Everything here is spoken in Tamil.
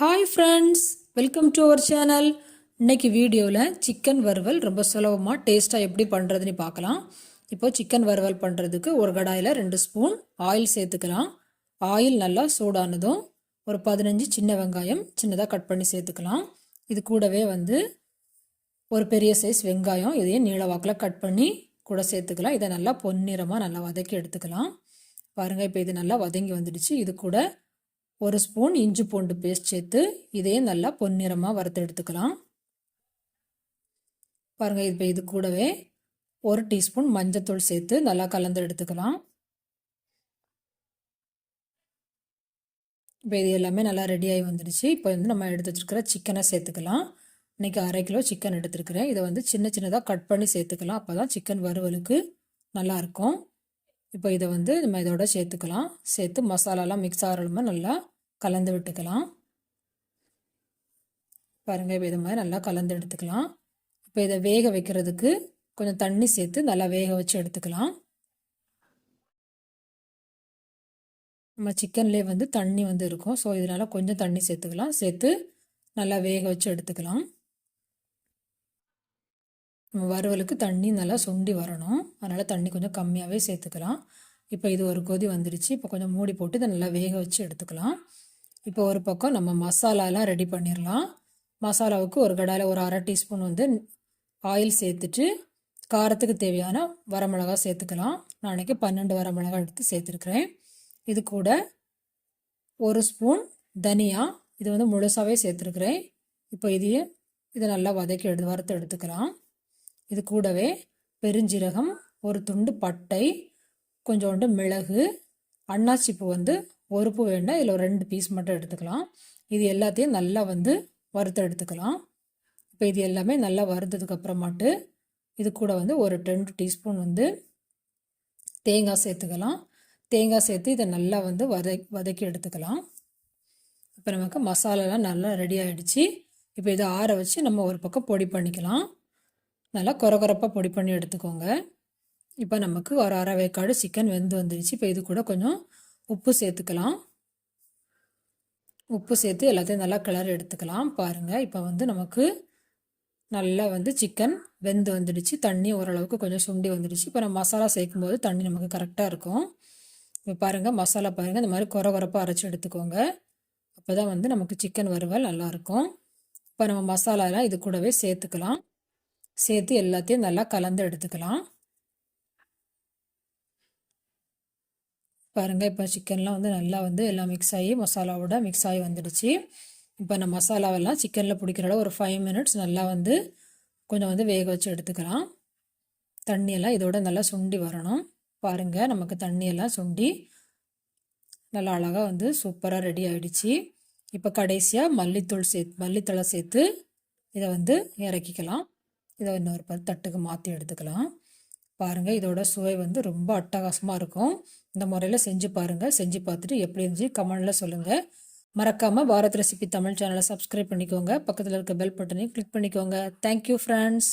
Hi friends welcome to our channel இன்னைக்கு வீடியோவில் சிக்கன் வறுவல் ரொம்ப சுலபமாக டேஸ்ட்டாக எப்படி பண்ணுறதுன்னு பார்க்கலாம். இப்போ சிக்கன் வறுவல் பண்ணுறதுக்கு ஒரு கடாயில் ரெண்டு ஸ்பூன் ஆயில் சேர்த்துக்கலாம். ஆயில் நல்லா சூடானதும் ஒரு பதினஞ்சு சின்ன வெங்காயம் சின்னதாக கட் பண்ணி சேர்த்துக்கலாம். இது கூடவே வந்து ஒரு பெரிய சைஸ் வெங்காயம் இதையும் நீளவாக்கில் கட் பண்ணி கூட சேர்த்துக்கலாம். இதை நல்லா பொன்னிறமாக நல்லா வதக்கி எடுத்துக்கலாம். பாருங்கள் இப்போ இது நல்லா வதங்கி வந்துடுச்சு. இது கூட ஒரு ஸ்பூன் இஞ்சி பூண்டு பேஸ்ட் சேர்த்து இதையும் நல்லா பொன்னிறமாக வறுத்து எடுத்துக்கலாம். பாருங்கள் இப்போ இது கூடவே ஒரு டீஸ்பூன் மஞ்சத்தூள் சேர்த்து நல்லா கலந்து எடுத்துக்கலாம். இப்போ இது எல்லாமே நல்லா ரெடியாகி வந்துடுச்சு. இப்போ வந்து நம்ம எடுத்து வச்சுருக்கிற சிக்கனை சேர்த்துக்கலாம். இன்றைக்கி அரை கிலோ சிக்கன் எடுத்துருக்கிறேன். இதை வந்து சின்ன சின்னதாக கட் பண்ணி சேர்த்துக்கலாம். அப்போ தான் சிக்கன் வறுவலுக்கு நல்லாயிருக்கும் இப்போ இதை வந்து நம்ம இதோட சேர்த்துக்கலாம். சேர்த்து மசாலாலாம் மிக்ஸ் ஆகிறமா நல்லா கலந்து விட்டுக்கலாம். பாருங்கள் இப்போ இது மாதிரி நல்லா கலந்து எடுத்துக்கலாம். இப்போ இதை வேக வைக்கிறதுக்கு கொஞ்சம் தண்ணி சேர்த்து நல்லா வேக வச்சு எடுத்துக்கலாம். நம்ம சிக்கன்லேயே வந்து தண்ணி வந்து இருக்கும். ஸோ இதனால் கொஞ்சம் தண்ணி சேர்த்துக்கலாம். சேர்த்து நல்லா வேக வச்சு எடுத்துக்கலாம். வறுவலுக்கு தண்ணி நல்லா சுண்டி வரணும். அதனால் தண்ணி கொஞ்சம் கம்மியாகவே சேர்த்துக்கலாம். இப்போ இது ஒரு கொதி வந்துடுச்சு. இப்போ கொஞ்சம் மூடி போட்டு இதை நல்லா வேக வச்சு எடுத்துக்கலாம். இப்போ ஒரு பக்கம் நம்ம மசாலாலாம் ரெடி பண்ணிடலாம் மசாலாவுக்கு ஒரு கடாயில் ஒரு அரை டீஸ்பூன் வந்து ஆயில் சேர்த்துட்டு காரத்துக்கு தேவையான வரமிளகா சேர்த்துக்கலாம். நாளைக்கு பன்னெண்டு வரமிளகா எடுத்து சேர்த்துருக்குறேன். இது கூட ஒரு ஸ்பூன் தனியா இது வந்து முழுசாகவே சேர்த்துருக்குறேன். இப்போ இதையே இதை நல்லா வதக்கி எடுத்து வறுத்து எடுத்துக்கலாம். இது கூடவே பெருஞ்சீரகம் ஒரு துண்டு பட்டை கொஞ்சோண்டு மிளகு அன்னாச்சிப்பூ வந்து ஒரு பூ வேண்டாம். இதில் ஒரு ரெண்டு பீஸ் மட்டும் எடுத்துக்கலாம். இது எல்லாத்தையும் நல்லா வந்து வறுத்து எடுத்துக்கலாம். இப்போ இது எல்லாமே நல்லா வறுத்ததுக்கு அப்புறமாட்டு இது கூட வந்து ஒரு ரெண்டு டீஸ்பூன் வந்து தேங்காய் சேர்த்துக்கலாம். தேங்காய் சேர்த்து இதை நல்லா வந்து வதை வதக்கி எடுத்துக்கலாம். இப்போ நமக்கு மசாலாலாம் நல்லா ரெடி ஆகிடுச்சு இப்போ இதை ஆற வச்சு நம்ம ஒரு பக்கம் பொடி பண்ணிக்கலாம். நல்லா குறகுறப்பாக பொடி பண்ணி எடுத்துக்கோங்க. இப்போ நமக்கு ஒரு அரை வேக்காடு சிக்கன் வெந்து வந்துடுச்சு இப்போ இது கூட கொஞ்சம் உப்பு சேர்த்துக்கலாம். உப்பு சேர்த்து எல்லாத்தையும் நல்லா கிளறி எடுத்துக்கலாம். பாருங்கள் இப்போ வந்து நமக்கு நல்லா வந்து சிக்கன் வெந்து வந்துடுச்சு. தண்ணி ஓரளவுக்கு கொஞ்சம் சுண்டி வந்துடுச்சு. இப்போ நம்ம மசாலா சேர்க்கும் போது தண்ணி நமக்கு கரெக்டாக இருக்கும். இப்போ பாருங்கள் மசாலா பாருங்கள் இந்த மாதிரி குறை குறப்பாக அரைச்சி எடுத்துக்கோங்க. அப்போ தான் வந்து நமக்கு சிக்கன் வறுவல் நல்லாயிருக்கும் இப்போ நம்ம மசாலாலாம் இது கூடவே சேர்த்துக்கலாம். சேர்த்து எல்லாத்தையும் நல்லா கலந்து எடுத்துக்கலாம். பாருங்கள் இப்போ சிக்கன்லாம் வந்து நல்லா வந்து எல்லாம் மிக்ஸ் ஆகி மசாலாவோட மிக்ஸ் ஆகி வந்துடுச்சு. இப்போ நம்ம மசாலாவெல்லாம் சிக்கனில் பிடிக்கிற ஒரு ஃபைவ் மினிட்ஸ் நல்லா வந்து கொஞ்சம் வந்து வேக வச்சு எடுத்துக்கலாம். தண்ணியெல்லாம் இதோட நல்லா சுண்டி வரணும். பாருங்கள் நமக்கு தண்ணியெல்லாம் சுண்டி நல்லா அழகாக வந்து சூப்பராக ரெடி ஆகிடுச்சு இப்போ கடைசியாக மல்லித்தூள் சேர்த்து மல்லித்தழை சேர்த்து இதை வந்து இறக்கிக்கலாம். இதை இன்னொரு தட்டுக்கு மாற்றி எடுத்துக்கலாம். பாருங்கள் இதோட சுவை வந்து ரொம்ப அட்டகாசமாக இருக்கும். இந்த முறையில் செஞ்சு பாருங்கள் செஞ்சு பார்த்துட்டு எப்படி இருந்துச்சு கமெண்டில் சொல்லுங்கள் மறக்காமல் பாரத் ரெசிபி தமிழ் சேனலை சப்ஸ்கிரைப் பண்ணிக்கோங்க. பக்கத்தில் இருக்க பெல் பட்டனையும் கிளிக் பண்ணிக்கோங்க. Thank you friends